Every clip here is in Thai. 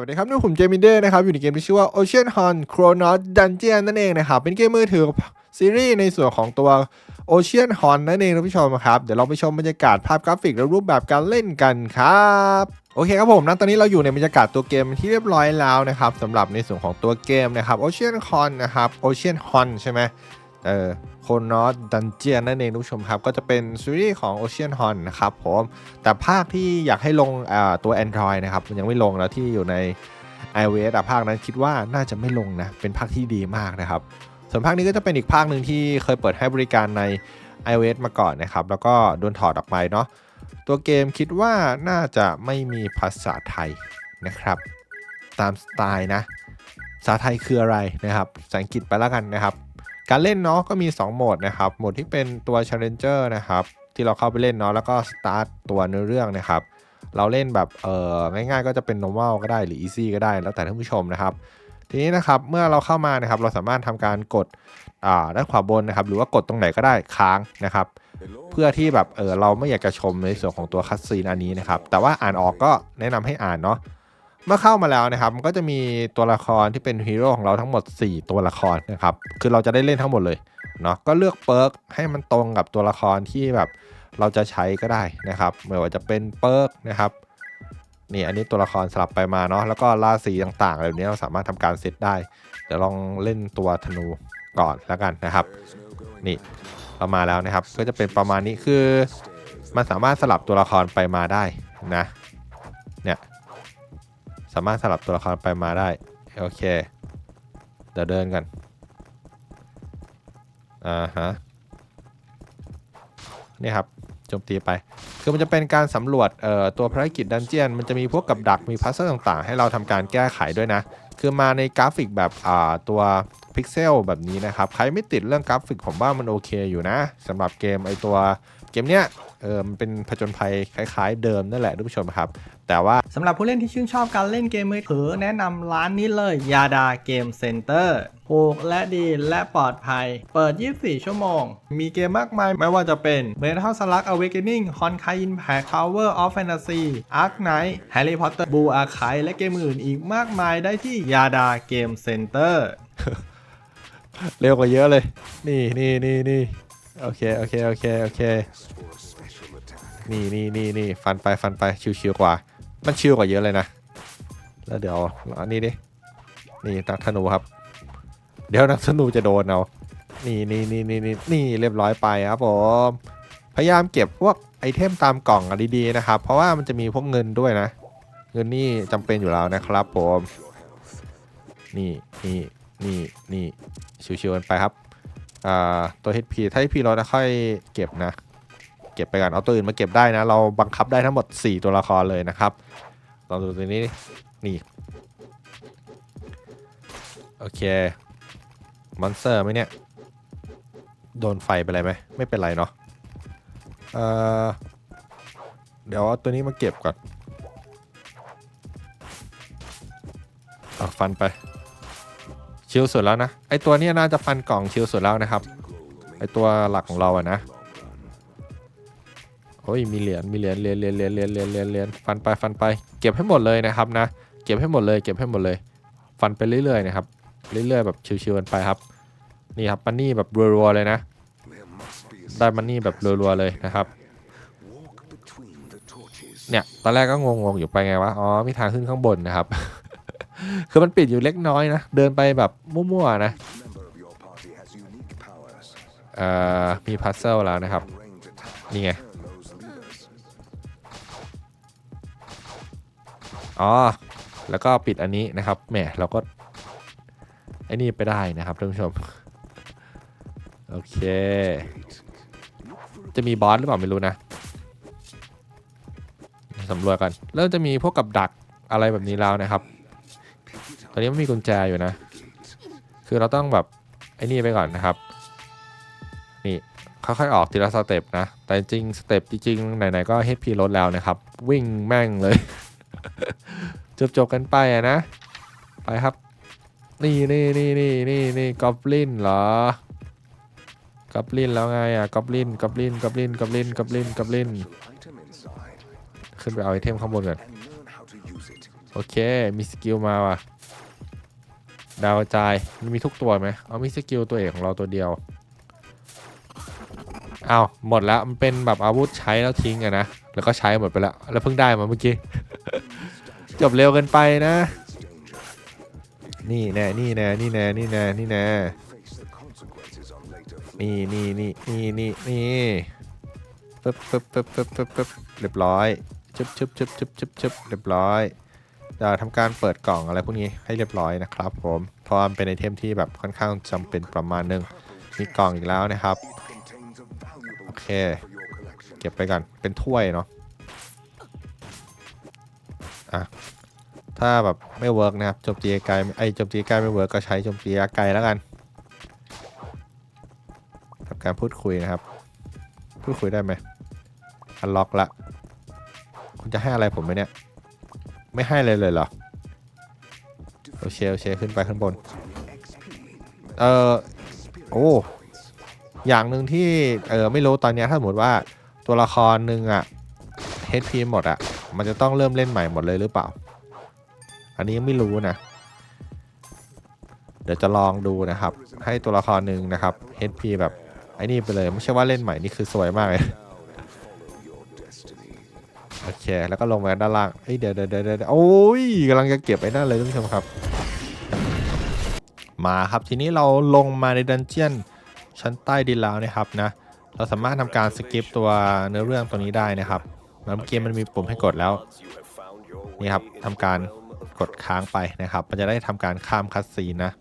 วัสดีครับนี่ผมเจมินเดอร์นะครับ อยู่ในเกมที่ชื่อว่า Ocean Hunt Chronos Dungeon นั่นเองนะครับ เป็นเกมมือถือซีรีส์ในส่วนของตัว Ocean Hunt นั่นเองท่านผู้ชมครับ เดี๋ยวเราไปชมบรรยากาศภาพกราฟิกและรูปแบบการเล่นกันครับ โอเคครับผมนะตอนนี้เราอยู่ในบรรยากาศตัวเกมที่เรียบร้อยแล้วนะครับสำหรับในส่วนของตัวเกมนะครับ Ocean Hunt นะครับ Ocean Hunt ใช่ไหม เออโค n อ s ดันเจียนนั่นเองทุกผู้ชมครับ ก็จะเป็นซีรีส์ของ Ocean Hon นะครับผม แต่ภาคที่อยากให้ลงตัว Android นะครับ มันยังไม่ลงแล้วที่อยู่ใน iOS อภาคนั้นคิดว่าน่าจะไม่ลงนะ เป็นภาคที่ดีมากนะครับ ส่วนภาคนี้ก็จะเป็นอีกภาคหนึ่งที่เคยเปิดให้บริการใน iOS มาก่อนนะครับ แล้วก็โดนถอดออกไปเนาะตัวเกมคิดว่าน่าจะไม่มีภาษาไทยนะครับ ตามสไตล์นะภาษาไทยคืออะไรนะครับภาษาอังกฤษไปแล้วกันนะครับ การเล่นเนาะก็มี 2 โหมดนะครับโหมดที่เป็นตัว Challenger นะครับที่เราเข้าไปเล่นเนาะแล้วก็ Start ตัวเนื้อเรื่องนะครับเราเล่นแบบเออง่ายๆ ก็จะเป็น normal ก็ได้หรือ easy ก็ได้แล้วแต่ท่านผู้ชมนะครับ ทีนี้นะครับเมื่อเราเข้ามานะครับเราสามารถทำการกดอ่าด้านขวาบนนะครับหรือว่ากดตรงไหนก็ได้ค้างนะครับ เพื่อที่แบบเออเราไม่อยากจะชมในส่วนของตัวคัสซีนอันนี้นะครับแต่ว่าอ่านออกก็แนะนำให้อ่านเนาะ เมื่อเข้ามาแล้วนะครับมันก็จะมีตัวละครที่เป็นฮีโร่ของเราทั้งหมด 4 ตัวละครนะครับคือเราจะได้เล่นทั้งหมดเลยเนาะก็เลือกเปิร์กให้มันตรงกับตัวละครที่แบบเราจะใช้ก็ได้นะครับไม่ว่าจะเป็นเปิร์กนะครับนี่อันนี้ตัวละครสลับไปมาเนาะแล้วก็ราศีต่างๆเหล่านี้เราสามารถทำการเซตได้ เดี๋ยวลองเล่นตัวธนูก่อนแล้วกันนะครับ นี่เรามาแล้วนะครับ ก็จะเป็นประมาณนี้คือ มันสามารถสลับตัวละครไปมาได้นะ สามารถสลับตัวละครไปมาได้ โอเค เดี๋ยวเดินกัน อ่าฮะ นี่ครับโจมตีไป คือมันจะเป็นการสำรวจเอ่อตัวภารกิจดันเจียน มันจะมีพวกกับดักมีพัซเซิลต่างๆ ให้เราทำการแก้ไขด้วยนะ คือมาในกราฟิกแบบอ่าตัวพิกเซลแบบนี้นะครับ ใครไม่ติดเรื่องกราฟิกผมว่ามันโอเคอยู่นะสำหรับเกมไอตัว เกมเนี้ยเออมันเป็นผจญภัยคล้ายๆ เดิมนั่นแหละท่านผู้ชมครับ แต่ว่าสำหรับผู้เล่นที่ชื่นชอบการเล่นเกมมือถือแนะนำร้านนี้เลยยาดาเกมเซ็นเตอร์ถูกและดีและปลอดภัย เปิด 24 ชั่วโมง มีเกมมากมายไม่ว่าจะเป็น Metal Slug Awakening Honkai Impact Tower of Fantasy Ark Knight Harry Potter Blue Archive และเกมอื่นอีกมากมายได้ที่ยาดาเกมเซ็นเตอร์เร็วกว่าเยอะเลย นี่นี่นี่นี่ โอเค โอเค โอเค โอเค นี่นี่นี่นี่ฟันไป ฟันไป ชิวๆกว่า มันชิวกว่าเยอะเลยนะ แล้วเดี๋ยวอันนี้ดิ นี่นักธนูครับ เดี๋ยวนักธนูจะโดนเอา นี่นี่นี่นี่นี่นี่เรียบร้อยไปครับผม พยายามเก็บพวกไอเทมตามกล่องอะดีๆนะครับ เพราะว่ามันจะมีพวกเงินด้วยนะ เงินนี่จำเป็นอยู่แล้วนะครับผม นี่นี่นี่นี่ชิวๆกันไปครับ ตัว HP ถ้า HP เราจะค่อยเก็บนะ เก็บไปก่อนเอาตัวอื่นมาเก็บได้นะ เราบังคับได้ทั้งหมด 4 ตัวละครเลยนะครับลองดูตัวนี้นี่โอเคมอนสเตอร์ไหมเนี่ยโดนไฟไปอะไรไหมไม่เป็นไรเนาะเออเดี๋ยวเอาตัวนี้มาเก็บก่อนเอาฟันไป ชิลสุดแล้วนะ ไอตัวนี้น่าจะฟันกล่องชิลสุดแล้วนะครับ ไอตัวหลักของเราอะนะโอ้ยมีเหรียญมีเหรียญเหรียญเหรียญเหรียญเหรียญเหรียญเหรียญเหรียญฟันไปฟันไป เก็บให้หมดเลยนะครับนะ เก็บให้หมดเลย เก็บให้หมดเลย ฟันไปเรื่อยๆนะครับ เรื่อยๆแบบชิวๆกันไปครับ นี่ครับมันนี่แบบรัวๆเลยนะ ได้มันนี่แบบรัวๆเลยนะครับ เนี่ย ตอนแรกก็งงๆอยู่ไปไงวะ อ๋อมีทางขึ้นข้างบนนะครับ คือมันปิดอยู่เล็กน้อยนะ เดินไปแบบมั่วๆนะเอ่อมีพัซเซิลแล้วนะครับ นี่ไง อ๋อ แล้วก็ปิดอันนี้นะครับ แหม เราก็ ไอ้นี่ไปได้นะครับท่านผู้ชม โอเค จะมีบอสหรือเปล่าไม่รู้นะสำรวจกัน เริ่มจะมีพวกกับดักอะไรแบบนี้แล้วนะครับ ตอนนี้มันมีกุญแจอยู่นะ คือเราต้องแบบไอ้นี่ไปก่อนนะครับ นี่ค่อยๆออกทีละสเต็ปนะ แต่จริงสเต็ปจริงๆไหนๆก็ HP ลดแล้วนะครับ วิ่งแม่งเลย จบๆกันไปอะนะ ไปครับ นี่นี่นี่นี่นี่นี่กอบลินเหรอกอบลินแล้วไงอะกอบลินกอบลินกอบลินกอบลินกอบลินกอบลินขึ้นไปเอาไอเทมข้างบนก่อนโอเค มีสกิลมาว่ะ ดาวกระจายมันมีทุกตัวไหมเอามีสกิลตัวเอกของเราตัวเดียวเอาหมดแล้วมันเป็นแบบอาวุธใช้แล้วทิ้งอะนะแล้วก็ใช้หมดไปแล้วแล้วเพิ่งได้มาเมื่อกี้ จบเร็วเกินไปนะ นี่แน่นี่แน่นี่แน่นี่แน่นี่แน่นี่นี่นี่นี่นี่นี่ปึ๊บปึ๊บปึ๊บปึ๊บปึ๊บชึบเรียบร้อยชึบชึบชึบชึบ ชึบชึบเรียบร้อยเดี๋ยวทำการเปิดกล่องอะไรพวกนี้ให้เรียบร้อยนะครับผมเพราะมันเป็นไอเทมที่แบบค่อนข้างจำเป็นประมาณหนึงมีกล่องอีกแล้วนะครับโอเค เก็บไปก่อนเป็นถ้วยเนาะอะถ้าแบบไม่เวิร์กนะครับโจมตีไกลไอโจมตีไกลไม่เวิร์กก็ใช้โจมตีไกลแล้วกันทำการพูดคุยนะครับ พูดคุยได้ไหมอันล็อกละ คุณจะให้อะไรผมไหมเนี่ย ไม่ให้เลยเลยเหรอ โอเค โอเค ขึ้นไปข้างบน เออโอ้ อย่างหนึ่งที่ เออไม่รู้ตอนนี้ถ้าสมมติว่าตัวละครหนึ่งอะ HP หมดอะมันจะต้องเริ่มเล่นใหม่หมดเลยหรือเปล่า อันนี้ยังไม่รู้นะ เดี๋ยวจะลองดูนะครับ ให้ตัวละครหนึ่งนะครับ HP แบบไอ้นี่ไปเลย ไม่ใช่ว่าเล่นใหม่นี่คือสวยมากเลย คแล้วก็ลงมาด้านล่างเอ้ยเดี๋ยวเดี๋ยวเดี๋ยวเดี๋ยวโอ้ยกำลังจะเก็บไอ้นั่นเลยท่านผู้ชมครับ มาครับทีนี้เราลงมาในดันเจียนชั้นใต้ดินแล้วนะครับนะเราสามารถทำการสกิปตัวเนื้อเรื่องตัวนี้ได้นะครับแล้วเมื่อกี้มันมีปุ่มให้กดแล้วนี่ครับทำการกดค้างไปนะครับ มันจะได้ทำการข้ามคัดซีนนะ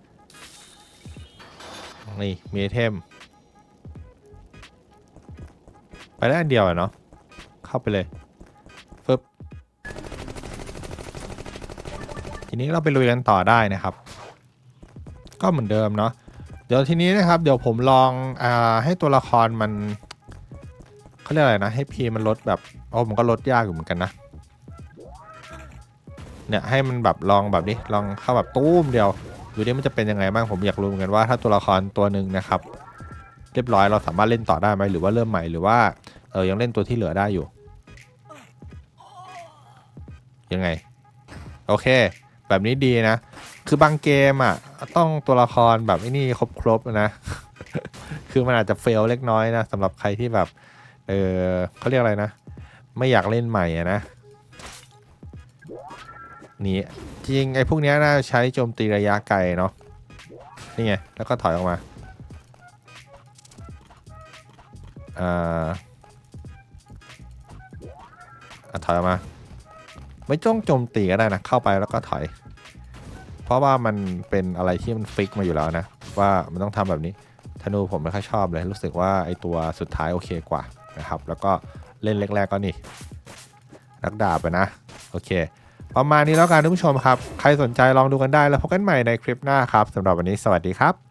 นี่มีไอเทมไปได้อันเดียวอเนาะเข้าไปเลย นี้เราไปลุยกันต่อได้นะครับ ก็เหมือนเดิมเนาะเดี๋ยวทีนี้นะครับ เดี๋ยวผมลองอาให้ตัวละครมันเขาเรียกอะไรนะ ให้พีมันลดแบบโอ้มันก็ลดยากอยู่เหมือนกันนะเนี่ยให้มันแบบลองแบบนี้ลองเข้าแบบตู้มเดียวดูดิมันจะเป็นยังไงบ้างผมอยากรู้เหมือนกันว่าถ้าตัวละครตัวหนึ่งนะครับ เรียบร้อยเราสามารถเล่นต่อได้ไหมหรือว่าเริ่มใหม่หรือว่าเออยังเล่นตัวที่เหลือได้อยู่ ยังไง โอเค แบบนี้ดีนะ คือบางเกมอะ ต้องตัวละครแบบไอ้นี่ครบๆนะ คือมันอาจจะเฟลเล็กน้อยนะสำหรับใครที่แบบ เออเขาเรียกอะไรนะ ไม่อยากเล่นใหม่อะนะนี่จริงไอ้พวกเนี้ยน่าใช้โจมตีระยะไกลเนาะนี่ไง แล้วก็ถอยออกมาอ่าอะถอยออกมา ไม่จ้องโจมตีก็ได้นะ เข้าไปแล้วก็ถอย เพราะว่ามันเป็นอะไรที่มันฟิกมาอยู่แล้วนะ ว่ามันต้องทำแบบนี้ธนูผมไม่ค่อยชอบเลย รู้สึกว่าไอตัวสุดท้ายโอเคกว่านะครับ แล้วก็เล่นแรกๆก็นี่นักดาบนะ โอเค ประมาณนี้แล้วกันท่านผู้ชมครับ ใครสนใจลองดูกันได้แล้วพบกันใหม่ในคลิปหน้าครับสำหรับวันนี้สวัสดีครับ